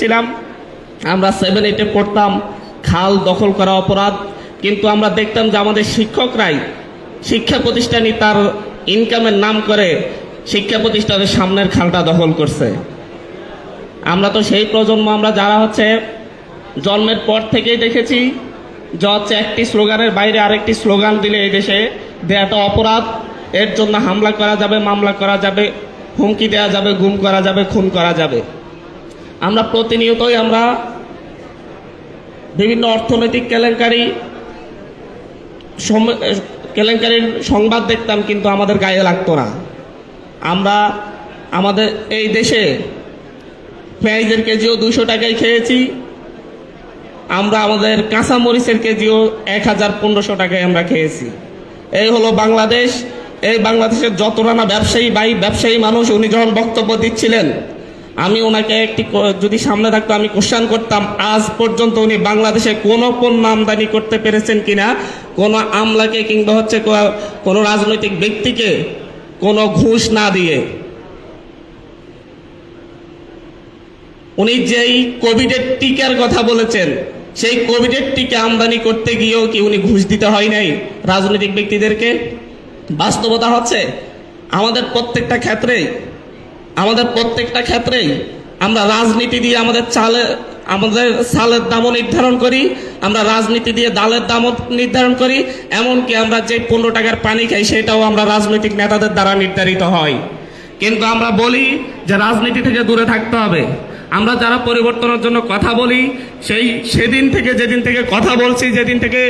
ছিলাম আমরা সেভেন এইটে পড়তাম, খাল দখল করা অপরাধ। কিন্তু আমরা দেখতাম যে আমাদের শিক্ষকরাই শিক্ষা প্রতিষ্ঠানই তার ইনকামের নাম করে শিক্ষা প্রতিষ্ঠানের সামনের খালটা দখল করছে। আমরা তো সেই প্রজন্ম, আমরা যারা হচ্ছে জন্মের পর থেকেই দেখেছি যে হচ্ছে একটি স্লোগানের বাইরে আরেকটি স্লোগান দিলে এই দেশে দেয়াটা অপরাধ। এর জন্য হামলা করা যাবে, মামলা করা যাবে, হুমকি দেওয়া যাবে, গুম করা যাবে, খুন করা যাবে। আমরা প্রতিনিয়তই আমরা বিভিন্ন অর্থনৈতিক কেলেঙ্কারি কেলেঙ্কারির সংবাদ দেখতাম কিন্তু আমাদের গায়ে লাগতো না। আমরা আমাদের এই দেশে পেঁয়াজের কেজিও দুশো টাকায় খেয়েছি। আমরা আমাদের কাঁচা মরিচের কেজিও এক হাজার পনেরোশো টাকায় আমরা খেয়েছি। এই হলো বাংলাদেশ। এই বাংলাদেশের যত রানা ব্যবসায়ী ভাই, ব্যবসায়ী মানুষ, উনি যখন বক্তব্য দিচ্ছিলেন আমি ওনাকে একটি যদি সামনে থাকতো, আমি কোশ্চান করতাম, আজ পর্যন্ত উনি বাংলাদেশে কোনো পণ্য আমদানি করতে পেরেছেন কিনা? কোনো আমলাকে কিংবা হচ্ছে কোনো রাজনৈতিক ব্যক্তিকে কোনো ঘুষ না দিয়ে। উনি যেই কোভিডের টিকার কথা বলেছেন, সেই কোভিডের টিকা আমদানি করতে গিয়েও কি উনি ঘুষ দিতে হয় নাই রাজনৈতিক ব্যক্তিদেরকে? বাস্তবতা হচ্ছে, আমাদের প্রত্যেকটা ক্ষেত্রেই আমাদের প্রত্যেকটা ক্ষেত্রেই আমরা রাজনীতি দিয়ে আমাদের চালে, আমাদের চালের দামও নির্ধারণ করি, আমরা রাজনীতি দিয়ে দালের দামও নির্ধারণ করি, এমনকি আমরা যে পনেরো টাকার পানি খাই সেটাও আমরা রাজনৈতিক নেতাদের দ্বারা নির্ধারিত হয়। কিন্তু আমরা বলি যে রাজনীতি থেকে দূরে থাকতে হবে। আমরা যারা পরিবর্তনের জন্য কথা বলি, সেই সেদিন থেকে, যেদিন থেকে কথা বলছি, যেদিন থেকে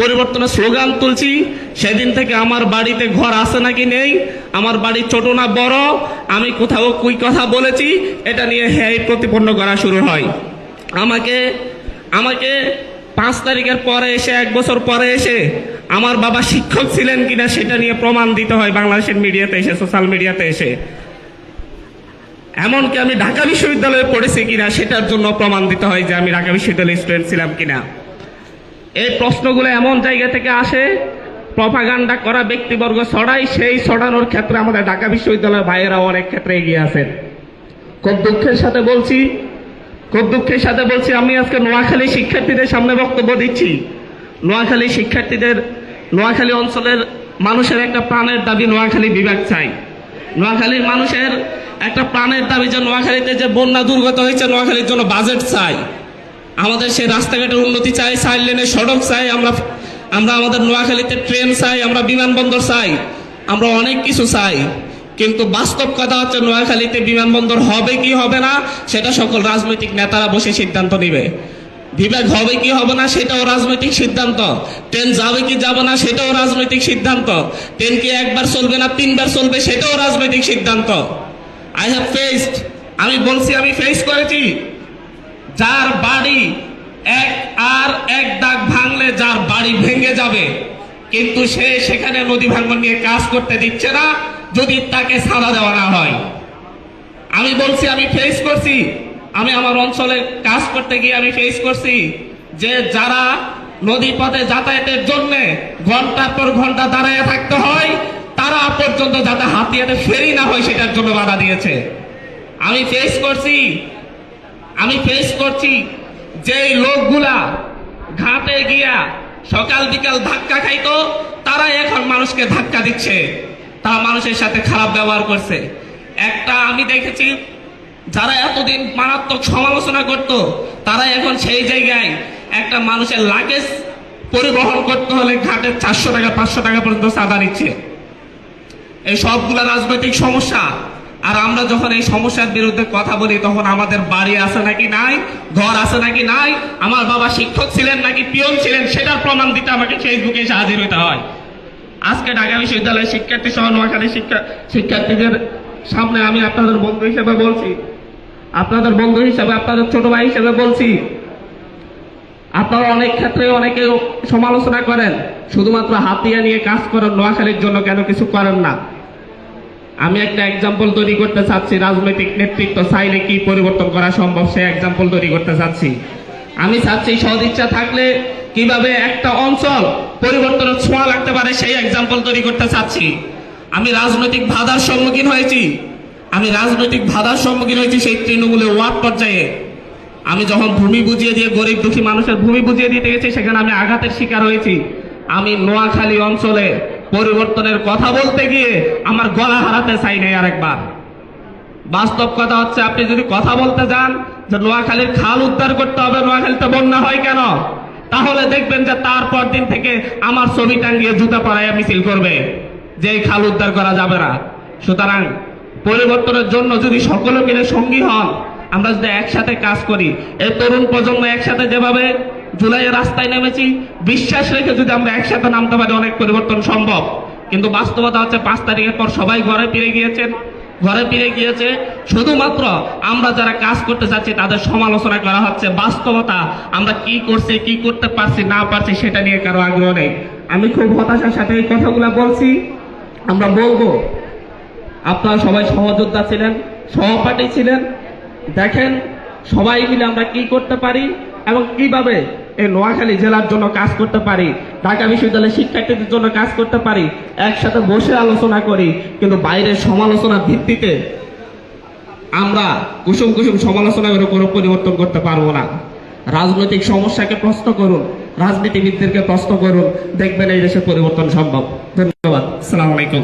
পরিবর্তনের স্লোগান তুলছি, সেদিন থেকে আমার বাড়িতে ঘর আছে নাকি নেই, আমার বাড়ি ছোট না বড়, আমি কোথাও কুই কথা বলেছি, এটা নিয়ে হ্যাঁ প্রতিপন্ন করা শুরু হয়। আমাকে আমাকে পাঁচ তারিখের পরে এসে, এক বছর পরে এসে আমার বাবা শিক্ষক ছিলেন কিনা সেটা নিয়ে প্রমাণ দিতে হয় বাংলাদেশের মিডিয়াতে এসে, সোশ্যাল মিডিয়াতে এসে। এমনকি আমি ঢাকা বিশ্ববিদ্যালয়ে পড়েছি কিনা সেটার জন্য প্রমাণ দিতে হয় যে আমি ঢাকা বিশ্ববিদ্যালয়ের স্টুডেন্ট ছিলাম কিনা। এই প্রশ্নগুলো এমন জায়গা থেকে আসে প্রপাগান্ডা করা ব্যক্তিবর্গ ছড়াই সেই ছড়ানোর ক্ষেত্রে আমাদের ঢাকা বিশ্ববিদ্যালয়ের ভাইয়েরা অনেক ক্ষেত্রে এগিয়ে আছেন। খুব দুঃখের সাথে বলছি, খুব দুঃখের সাথে বলছি, আমি আজকে নোয়াখালী শিক্ষার্থীদের সামনে বক্তব্য দিচ্ছি। নোয়াখালী শিক্ষার্থীদের, নোয়াখালী অঞ্চলের মানুষের একটা প্রাণের দাবি নোয়াখালী বিভাগ চাই। নোয়াখালীর মানুষের একটা প্রাণের দাবি যে নোয়াখালীতে যে বন্যা দুর্গত হয়েছে, নোয়াখালীর জন্য বাজেট চাই। আমাদের সেই রাস্তাঘাটের উন্নতি চাই সাইড লেনের সড়ক চাই, আমরা আমরা আমাদের নোয়াখালীতে ট্রেন চাই, আমরা বিমানবন্দর চাই, আমরা অনেক কিছু চাই। কিন্তু বাস্তব কথা হচ্ছে নোয়াখালীতে বিমানবন্দর হবে কি হবে না, সেটা সকল রাজনৈতিক নেতারা বসে সিদ্ধান্ত নেবে। বিভাগ হবে কি হবে না, সেটাও রাজনৈতিক সিদ্ধান্ত। ট্রেন যাবে কি যাবে না, সেটাও রাজনৈতিক সিদ্ধান্ত। ট্রেন কি একবার চলবে না, তিনবার চলবে, সেটাও রাজনৈতিক সিদ্ধান্ত। আই হ্যাভ ফেসড আমি বলছি আমি ফেস করেছি। যার বাড়ি এক আর এক দাগ ভাঙলে যার বাড়ি ভেঙে যাবে। কিন্তু সে সেখানে নদী ভাঙন নিয়ে কাজ করতে দিচ্ছে না, যদি তাকে সাড়া দেওয়া না হয়। আমি বলছি, আমি ফেস করছি। আমি আমার অঞ্চলে কাজ করতে গিয়ে আমি ফেস করছি যে যারা নদী পথে যাতায়াতের জন্য ঘণ্টার পর ঘণ্টা দাঁড়ায় থাকতে হয় পর্যন্ত যাতে হাতিয়াতে ফেরি না হয়, সেটার জন্য বাধা দিয়েছে। আমি ফেস করছি, আমি ফেস করছি যে লোকগুলা ঘাটে গিয়া সকাল বিকাল ধাক্কা খাইতো তারা এখন মানুষকে ধাক্কা দিচ্ছে। তারা মানুষের সাথে খারাপ ব্যবহার করছে। একটা আমি দেখেছি, যারা এতদিন মারাত্মক সমালোচনা করত তারা এখন সেই জায়গায় একটা মানুষের লাগেজ পরিবহন করতে হলে ঘাটে চারশো টাকা, পাঁচশো টাকা পর্যন্ত চাঁদা নিচ্ছে। এই সবগুলা রাজনৈতিক সমস্যা। আর আমরা যখন এই সমস্যার বিরুদ্ধে কথা বলি, তখন আমাদের বাড়ি আছে নাকি নাই, ঘর আছে নাকি নাই, আমার বাবা শিক্ষক ছিলেন নাকি পিয়ন ছিলেন, সেটার প্রমাণ দিতে আমাকে ফেসবুকে এসে হাজির হতে হয়। আজকে ঢাকা বিশ্ববিদ্যালয়ের শিক্ষার্থী সহ নোয়াখালী শিক্ষা শিক্ষার্থীদের সামনে আমি আপনাদের বন্ধু হিসেবে বলছি। আপনাদের বন্ধু হিসেবে, আপনাদের ছোট ভাই হিসেবে বলছি। আপনারা অনেক ক্ষেত্রে অনেকে সমালোচনা করেন, শুধুমাত্র হাতিয়া নিয়ে কাজ করেন, নোয়াখালীর জন্য কেন কিছু করেন না? আমি একটা এক্সাম্পল তৈরি করতে চাচ্ছি, রাজনৈতিক নেতৃত্ব চাইলে কি পরিবর্তন করা সম্ভব সে এক্সাম্পল তৈরি করতে চাচ্ছি। আমি চাচ্ছি সদিচ্ছা থাকলে কীভাবে একটা অঞ্চল পরিবর্তনের ছোঁয়া লাগতে পারে, সেই এক্সাম্পল তৈরি করতে চাচ্ছি। আমি রাজনৈতিক বাধার সম্মুখীন হয়েছি। আমি রাজনৈতিক বাধার সম্মুখীন হয়েছি সেই তৃণমূলের ওয়ার্ড পর্যায়ে। আমি যখন ভূমি বুঝিয়ে দিয়ে গরিব দুঃখী মানুষের ভূমি বুঝিয়ে দিতে গেছি, সেখানে আমি আঘাতের শিকার হয়েছি। আমি নোয়াখালী অঞ্চলে পরিবর্তনের কথা বলতে গিয়ে আমার গলা হারাতে চাই নাই আরেকবার। বাস্তব কথা হচ্ছে, আপনি যদি কথা বলতে যান যে নোয়াখালীর খাল উদ্ধার করতে হবে, নোয়াখালীতে বন্যা হয় কেন? তাহলে দেখবেন যে তারপর দিন থেকে আমার ছবি টাঙ্গিয়ে জুতা পরাইয়া মিছিল করবে, যে খাল উদ্ধার করা যাবে না। সুতরাং পরিবর্তনের জন্য যদি সকলে মিলে সঙ্গী হন আমরা যদি একসাথে কাজ করি, এই তরুণ প্রজন্ম একসাথে যেভাবে জুলাইয়ের রাস্তায় নেমেছি, বিশ্বাস রেখে যদি আমরা একসাথে নামতে পারি, অনেক পরিবর্তন সম্ভব। কিন্তু বাস্তবতা হচ্ছে, পাঁচ তারিখের পর সবাই ঘরে ফিরে গিয়েছেন। ঘরে ফিরে গিয়েছে, শুধুমাত্র আমরা যারা কাজ করতে যাচ্ছি, তাদের সমালোচনা করা হচ্ছে, বাস্তবতা, আমরা কি করছি, কি করতে পারছি, না পারছি, সেটা নিয়ে কারও আগ্রহ নেই। আমি খুব হতাশার সাথে এই কথাগুলো বলছি। আমরা বলব, আপনারা সবাই সহযোদ্ধা ছিলেন, সহপাঠী ছিলেন দেখেন, সবাই মিলে আমরা কি করতে পারি এবং কীভাবে এই নোয়াখালী জেলার জন্য কাজ করতে পারি, ঢাকা বিশ্ববিদ্যালয়ের শিক্ষার্থীদের জন্য কাজ করতে পারি, একসাথে বসে আলোচনা করি, কিন্তু বাইরের সমালোচনার ভিত্তিতে আমরা কুসুম কুসুম সমালোচনা করে কোনো পরিবর্তন করতে পারব না। রাজনৈতিক সমস্যাকে প্রশ্ন করুন, রাজনীতিবিদদেরকে প্রশ্ন করুন, দেখবেন এই দেশে পরিবর্তন সম্ভব। ধন্যবাদ। আসসালামু আলাইকুম।